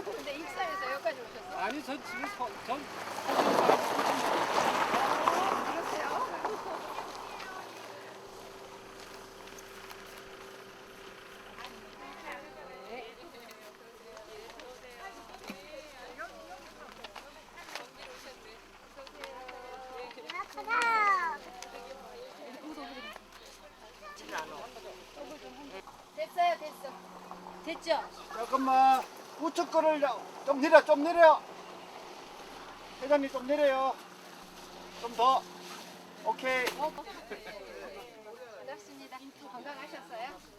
익산에서 여기까지 오셨어요? 아니 전 지금 서, 전 그러세요? 됐어요, 됐어. 됐죠? 잠깐만 우측 거를 좀 내려 좀 내려. 회장님 좀 내려요. 좀 더. 오케이. 반갑습니다. 건강하셨어요?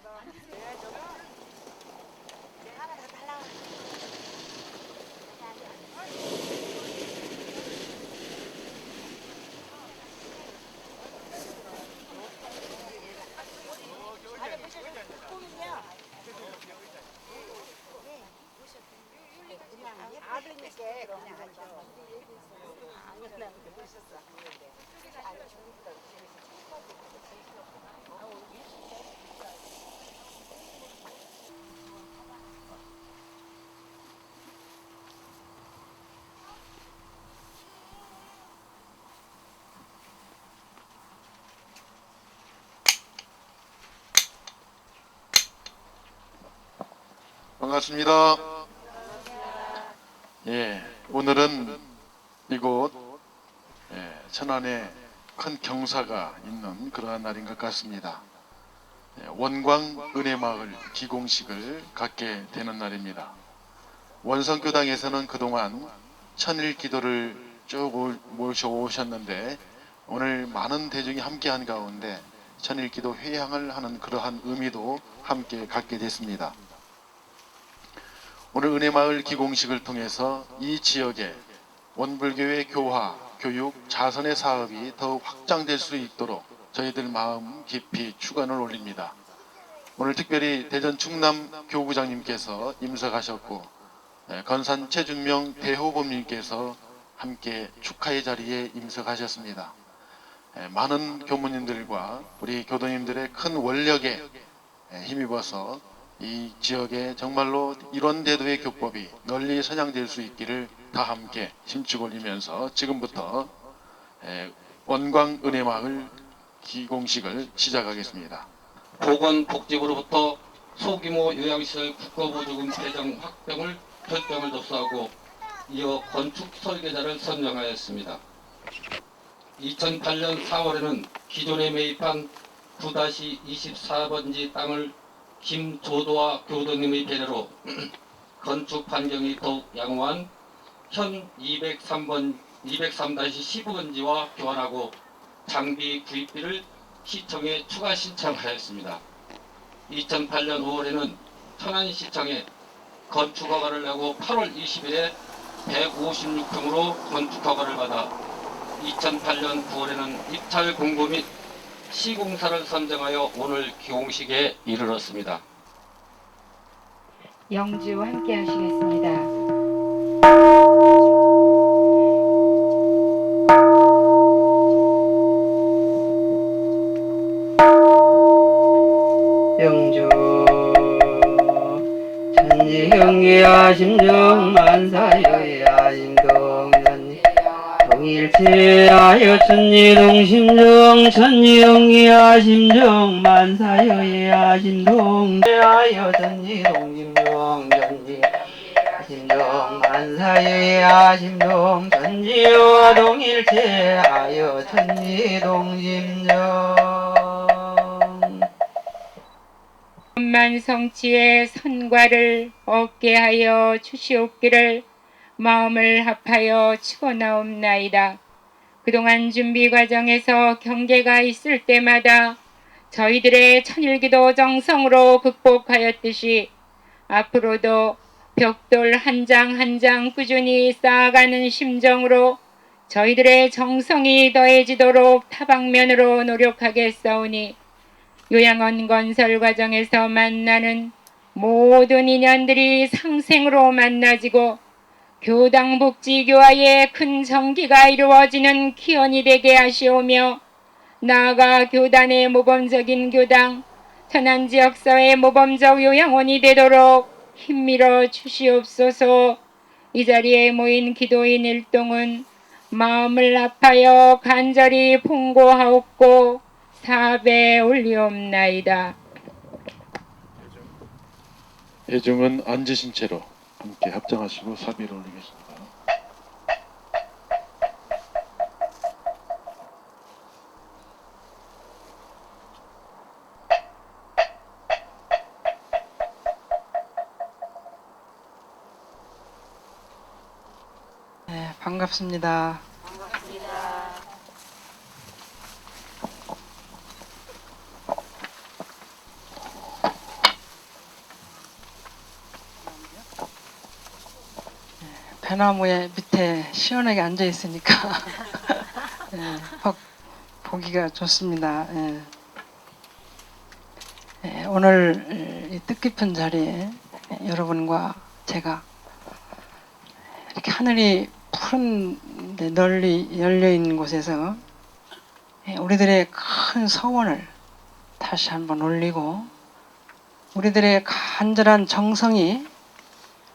반갑습니다. 예, 오늘은 이곳 예, 천안에 큰 경사가 있는 그러한 날인 것 같습니다. 예, 원광 은혜마을 기공식을 갖게 되는 날입니다. 원성교당에서는 그동안 천일 기도를 쭉 올- 모셔 오셨는데 오늘 많은 대중이 함께한 가운데 천일 기도 회향을 하는 그러한 의미도 함께 갖게 됐습니다. 오늘 은혜마을 기공식을 통해서 이 지역에 원불교의 교화, 교육, 자선의 사업이 더욱 확장될 수 있도록 저희들 마음 깊이 축원을 올립니다. 오늘 특별히 대전 충남 교구장님께서 임석하셨고 예, 건산 최준명 대호범님께서 함께 축하의 자리에 임석하셨습니다. 예, 많은 교무님들과 우리 교도님들의 큰 원력에 예, 힘입어서 이 지역에 정말로 이런 대도의 교법이 널리 선양될 수 있기를 다 함께 힘축 올리면서 지금부터 에, 원광 은혜마을 기공식을 시작하겠습니다. 보건복지부로부터 소규모 요양시설 국가보조금 배정 확정을 결정을 접수하고 이어 건축 설계자를 선정하였습니다. 2008년 4월에는 기존에 매입한 9-24번지 땅을 김조도와 교도님의 배려로 건축 반경이 더욱 양호한 현 203번 203-15번지와 교환하고 장비 구입비를 시청에 추가 신청하였습니다. 2008년 5월에는 천안시청에 건축 허가를 내고 8월 20일에 156평으로 건축 허가를 받아 2008년 9월에는 입찰 공고 및 시공사를 선정하여 오늘 기공식에 이르렀습니다. 영주 함께 하시겠습니다. 영주 천지형이야 심정 만사여야 심동 천지 동 일체하여 천지동 심정 천지형이야 심정 만사여야 심동 하여 천지동 심정 천지 심정 만사여야 심동. 천지와 동일체하여 천지동 심정. 만성치의 선과를 얻게 하여 주시옵기를 마음을 합하여 치고 나옵나이다. 그동안 준비 과정에서 경계가 있을 때마다 저희들의 천일기도 정성으로 극복하였듯이 앞으로도 벽돌 한장 한 장 꾸준히 쌓아가는 심정으로 저희들의 정성이 더해지도록 타방면으로 노력하겠사오니 요양원 건설 과정에서 만나는 모든 인연들이 상생으로 만나지고 교당 복지교화의 큰 정기가 이루어지는 기원이 되게 하시오며 나아가 교단의 모범적인 교당, 천안 지역사회 모범적 요양원이 되도록 힘밀어 주시옵소서 이 자리에 모인 기도인 일동은 마음을 아파여 간절히 풍고하옵고 사배 올리옵나이다. 예중은 앉으신 채로 함께 합장하시고 사비를 올리겠습니다. 네, 반갑습니다. 네, 배나무에 밑에 시원하게 앉아 있으니까 예, 보- 보기가 좋습니다. 예. 예, 오늘 이 뜻깊은 자리에 여러분과 제가 이렇게 하늘이 푸른 데 널리 열려 있는 곳에서 예, 우리들의 큰 서원을 다시 한번 올리고 우리들의 간절한 정성이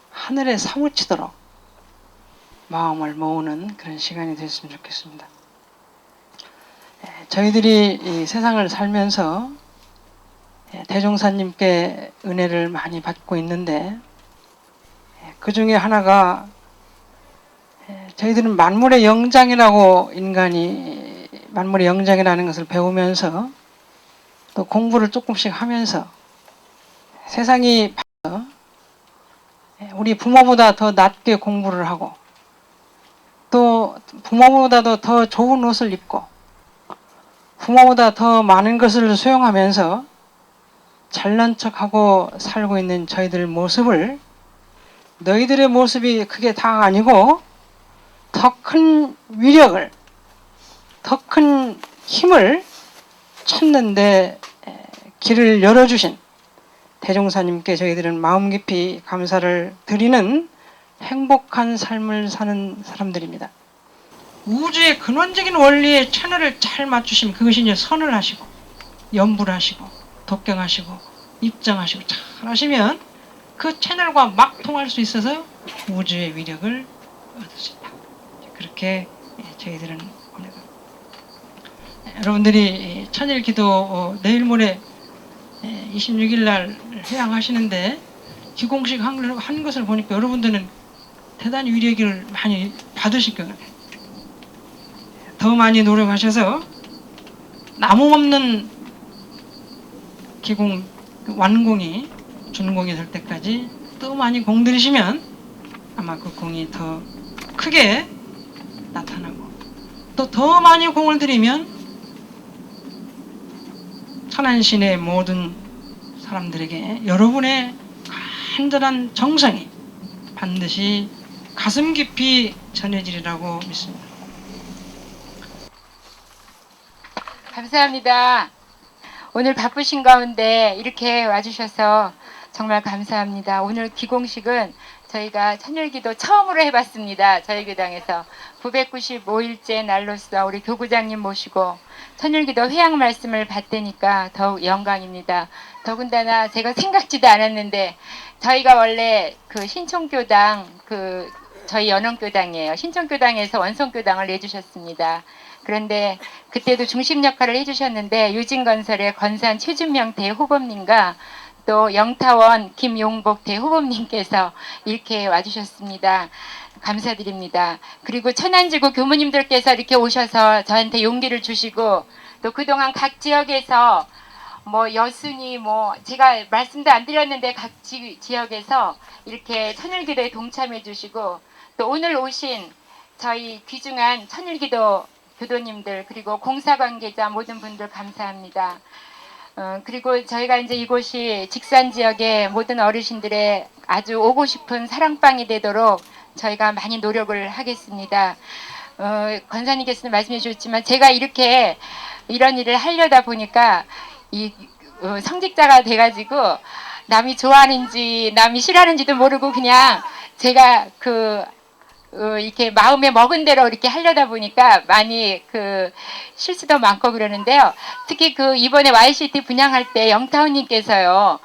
하늘에 사무치도록 마음을 모으는 그런 시간이 됐으면 좋겠습니다. 예, 저희들이 이 세상을 살면서 예, 대종사님께 은혜를 많이 받고 있는데 그 중에 하나가 예, 저희들은 만물의 영장이라고 인간이 만물의 영장이라는 것을 배우면서 또 공부를 조금씩 하면서 세상이 바- 예, 우리 부모보다 더 낮게 공부를 하고 또 부모보다도 더 좋은 옷을 입고 부모보다 더 많은 것을 수용하면서 잘난 척하고 살고 있는 저희들 모습을 너희들의 모습이 그게 다 아니고 더 큰 위력을 더 큰 힘을 찾는데 에, 길을 열어주신 대종사님께 저희들은 마음 깊이 감사를 드리는 행복한 삶을 사는 사람들입니다. 우주의 근원적인 원리의 채널을 잘 맞추시면 그것이 이제 선을 하시고 연부를 하시고 독경하시고 입장하시고 잘 하시면 그 채널과 막 통할 수 있어서 우주의 위력을 얻을 수 있다. 그렇게 예, 저희들은. 예, 여러분들이 천일 기도 어, 내일 모레 26일 날 회양하시는데 기공식 한, 한 것을 보니까 여러분들은 대단히 위력을 많이 받으실 거예요. 더 많이 노력하셔서 나무 없는 기공 완공이 준공이 될 때까지 또 많이 공들이시면 아마 그 공이 더 크게 나타나고 또 더 많이 공을 들이면 천안신의 모든 사람들에게 여러분의 간절한 정성이 반드시 가슴 깊이 전해지리라고 믿습니다. 감사합니다. 오늘 바쁘신 가운데 이렇게 와주셔서 정말 감사합니다. 오늘 기공식은 저희가 천일기도 처음으로 해봤습니다. 저희 교당에서 995일째 날로서 우리 교구장님 모시고 천일기도 회양 말씀을 받으니까 더욱 영광입니다. 더군다나 제가 생각지도 않았는데 저희가 원래 그 신촌교당 그 저희 연원교당이에요. 신촌교당에서 원성교당을 내주셨습니다. 그런데 그때도 중심 역할을 해주셨는데 유진건설의 건산 최준명 대후보님과 또 영타원 김용복 대후보님께서 이렇게 와주셨습니다. 감사드립니다. 그리고 천안지구 교무님들께서 이렇게 오셔서 저한테 용기를 주시고 또 그동안 각 지역에서 뭐 여순이 뭐 제가 말씀도 안 드렸는데 각 지, 지역에서 이렇게 천일기도에 동참해 주시고 또 오늘 오신 저희 귀중한 천일기도 교도님들 그리고 공사 관계자 모든 분들 감사합니다. 어, 그리고 저희가 이제 이곳이 직산 지역의 모든 어르신들의 아주 오고 싶은 사랑방이 되도록 저희가 많이 노력을 하겠습니다. 어, 권사님께서는 말씀해 주셨지만 제가 이렇게 이런 일을 하려다 보니까 이 어, 성직자가 돼가지고 남이 좋아하는지 남이 싫어하는지도 모르고 그냥 제가 그 어, 이렇게 마음에 먹은 대로 이렇게 하려다 보니까 많이 그 실수도 많고 그러는데요. 특히 그 이번에 YCT 분양할 때 영타운님께서요.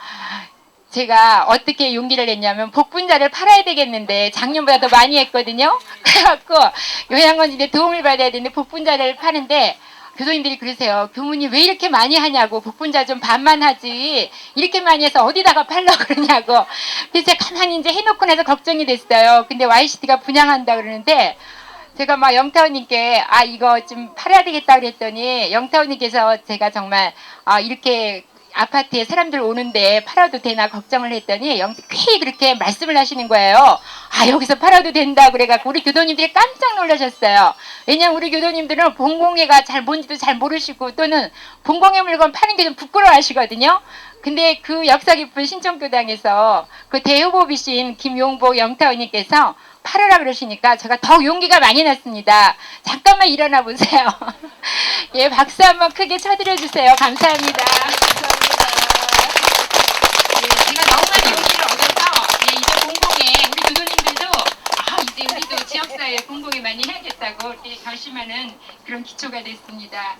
제가 어떻게 용기를 냈냐면 복분자를 팔아야 되겠는데 작년보다 더 많이 했거든요. 그래갖고 요양원집에 도움을 받아야 되는데 복분자를 파는데 교도님들이 그러세요. 교무님 왜 이렇게 많이 하냐고 복분자 좀 반만 하지 이렇게 많이 해서 어디다가 팔려 그러냐고 그래서 가만히 이제 해놓고 나서 걱정이 됐어요. 근데 YCT가 분양한다 그러는데 제가 막 영타원님께 아 이거 좀 팔아야 되겠다 그랬더니 영타원님께서 제가 정말 아 이렇게 아파트에 사람들 오는데 팔아도 되나 걱정을 했더니 영 쾌히 그렇게 말씀을 하시는 거예요. 아 여기서 팔아도 된다 그래갖고 우리 교도님들이 깜짝 놀라셨어요. 왜냐면 우리 교도님들은 본공예가 잘 뭔지도 잘 모르시고 또는 본공예 물건 파는 게 좀 부끄러워하시거든요. 근데 그 역사 깊은 신청교당에서 그 대후보비신 김용복 영타원님께서 팔으라 그러시니까 제가 더욱 용기가 많이 났습니다. 잠깐만 일어나 보세요. 예, 박수 한번 크게 쳐드려 주세요. 감사합니다. 예, 제가 너무 많은 용기를 얻어서 예, 이제 공공에 우리 교도님들도 아 이제 지역사회에 공공에 많이 해야겠다고 이렇게 결심하는 그런 기초가 됐습니다.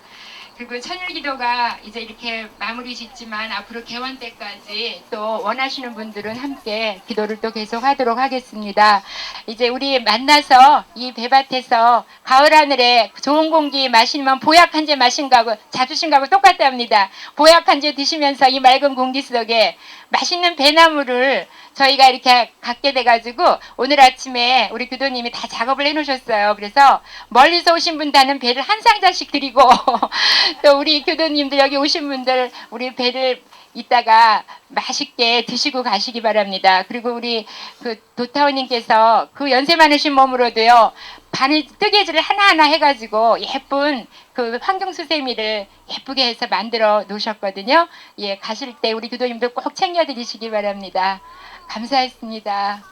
그리고 천일기도가 이제 이렇게 마무리 짓지만 앞으로 개원 때까지 또 원하시는 분들은 함께 기도를 또 계속 하도록 하겠습니다. 이제 우리 만나서 이 배밭에서 가을 하늘에 좋은 공기 마시면 보약 한잔 마신 거하고 잡수신 거하고 똑같답니다. 보약 한잔 드시면서 이 맑은 공기 속에 맛있는 배나무를 저희가 이렇게 갖게 돼가지고 오늘 아침에 우리 교도님이 다 작업을 해놓으셨어요. 그래서 멀리서 오신 분다는 배를 한 상자씩 드리고 또 우리 교도님들 여기 오신 분들 우리 배를 이따가 맛있게 드시고 가시기 바랍니다. 그리고 우리 그 도타오님께서 그 연세 많으신 몸으로도요 바늘 뜨개질을 하나하나 해가지고 예쁜 그 환경 수세미를 예쁘게 해서 만들어 놓으셨거든요. 예 가실 때 우리 교도님들 꼭 챙겨 드리시기 바랍니다. 감사했습니다.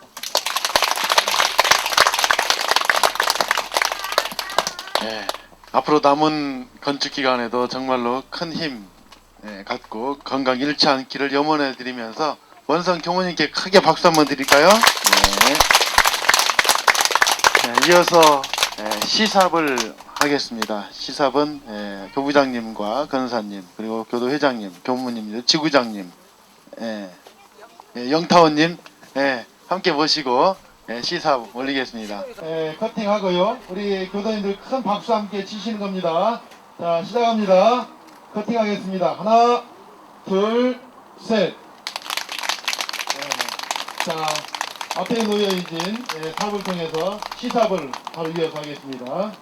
예, 앞으로 남은 건축 기간에도 정말로 큰힘 예, 갖고 건강 잃지 않기를 염원해 드리면서 원성 교모님께 크게 박수 한번 드릴까요? 네. 예, 이어서 예, 시삽을 하겠습니다. 시삽은 예, 교부장님과 권사님 그리고 교도회장님, 교무님, 지구장님, 예, 예, 영타원님 예, 함께 모시고 예, 시삽 올리겠습니다. 예, 커팅하고요. 우리 교도님들 큰 박수 함께 치시는 겁니다. 자, 시작합니다. 커팅하겠습니다. 하나, 둘, 셋. 예, 자, 앞에 놓여 있는 예, 삽을 통해서 시삽을 바로 이어서 하겠습니다.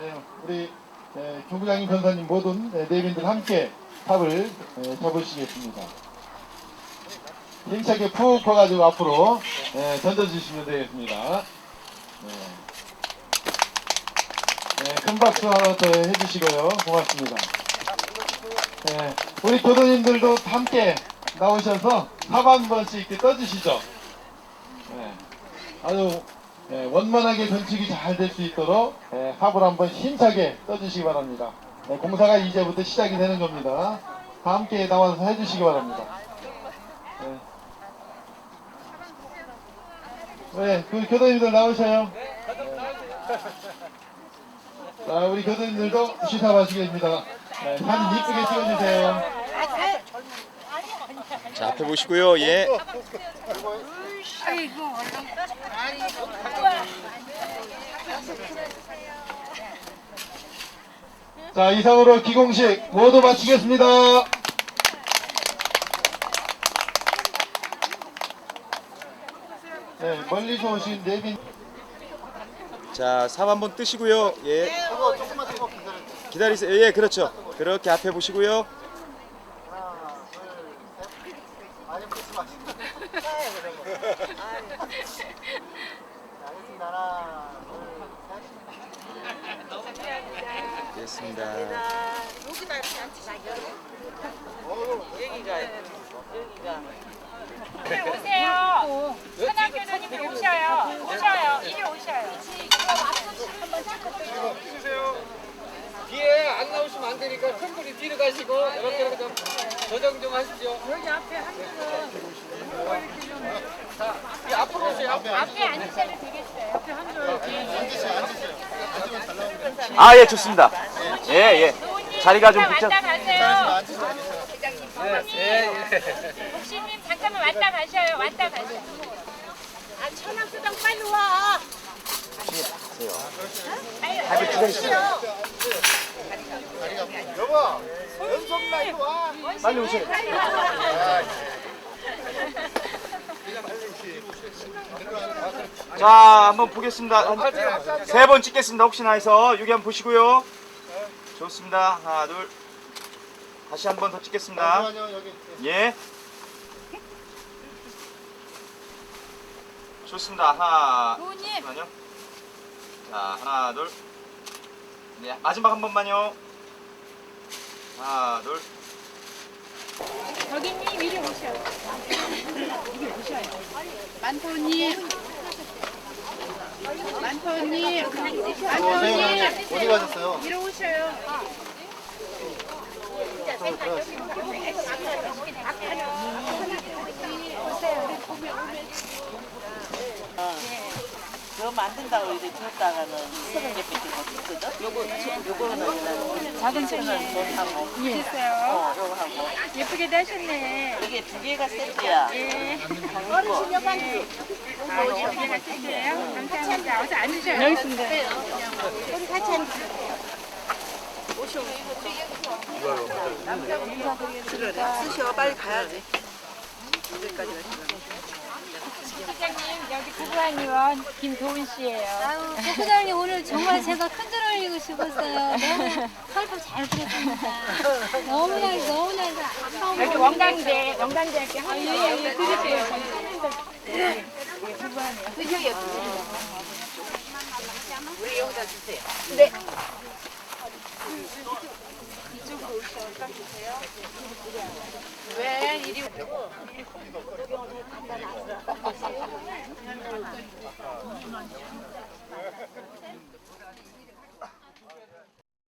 예, 우리 예, 교부장님, 변사님 모든 예, 내빈들 함께 예, 접으시겠습니다. 힘차게 푹 퍼가지고 앞으로 예, 던져주시면 되겠습니다. 큰 박수 하나 더 해주시고요. 고맙습니다. 네, 우리 교도님들도 함께 나오셔서 삽한 번씩 이렇게 떠주시죠. 네, 아주 예, 원만하게 건축이 잘 될 수 있도록 예, 삽을 한번 힘차게 떠주시기 바랍니다. 예, 공사가 이제부터 시작이 되는 겁니다. 다 함께 나와서 해주시기 바랍니다. 예. 네, 그 교도님들 나오셔요. 자, 우리 교도님들도 시사하시겠습니다. 네, 사진 이쁘게 찍어주세요. 자, 앞에 보시고요. 예. 자, 이상으로 기공식 모두 마치겠습니다. 네, 멀리서 오신 내빈. 자, 삽 한번 뜨시고요. 예. 기다리세요. 예, 그렇죠. 그렇게 앞에 보시고요. 많이 붙지 마시고. 알겠습니다. 하나, 둘, 셋. 됐습니다. 오세요. 선한 교도님들 오셔요. 오셔요. 이리 오셔요. 뒤에 안 나오시면 안 되니까 큰 분이 뒤로 가시고 이렇게 이렇게 좀 조정 좀 하십시오. 여기 앞에 한 분은 아, 예, 좋습니다. 예, 예. 자리가 좀 붙여. 왔다 가세요. 복신님 잠깐만 왔다 가셔요. 왔다 가세요. 아 천왕수당 빨리 와. 다들 기다리세요. 빨리 오세요. 자, 한번 보겠습니다. 세 번 찍겠습니다. 혹시나 해서 여기 한번 보시고요. 좋습니다. 하나, 둘. 다시 한 번 더 찍겠습니다. 예. 좋습니다. 하나. 부모님. 자, 하나, 둘. 네, 마지막 한 번만요. 하나, 둘. 저기님 이리 오셔. 만토님. 만토님. 어디 어디 가셨어요? 이리 오셔요. 저 만든다고 이렇게 줬다가는 서른 개밖에 못 줬거든? 요거, 요거는 작은 천은 돈하고. 예. 어, 요거 하고. 예쁘게 다셨네. 이게 두 개가 세트야. 예. 어르신 여관 아, 예쁘게 하셨어요. 감사합니다. 어서 앉으셔요. 여기 있습니다. 쓰셔, 빨리 가야지. 사장님 여기 구부한 의원 김도훈 씨예요. 아유,副부장님 오늘 정말 제가 큰절 올리고 싶었어요. 너무 설득 잘 들었습니다. 너무나 너무나 처음 여기 원광대 원광대 이렇게 한 예, 예, 드리세요. 저희 손님들 예, 예, 구부하네요. 왜 이리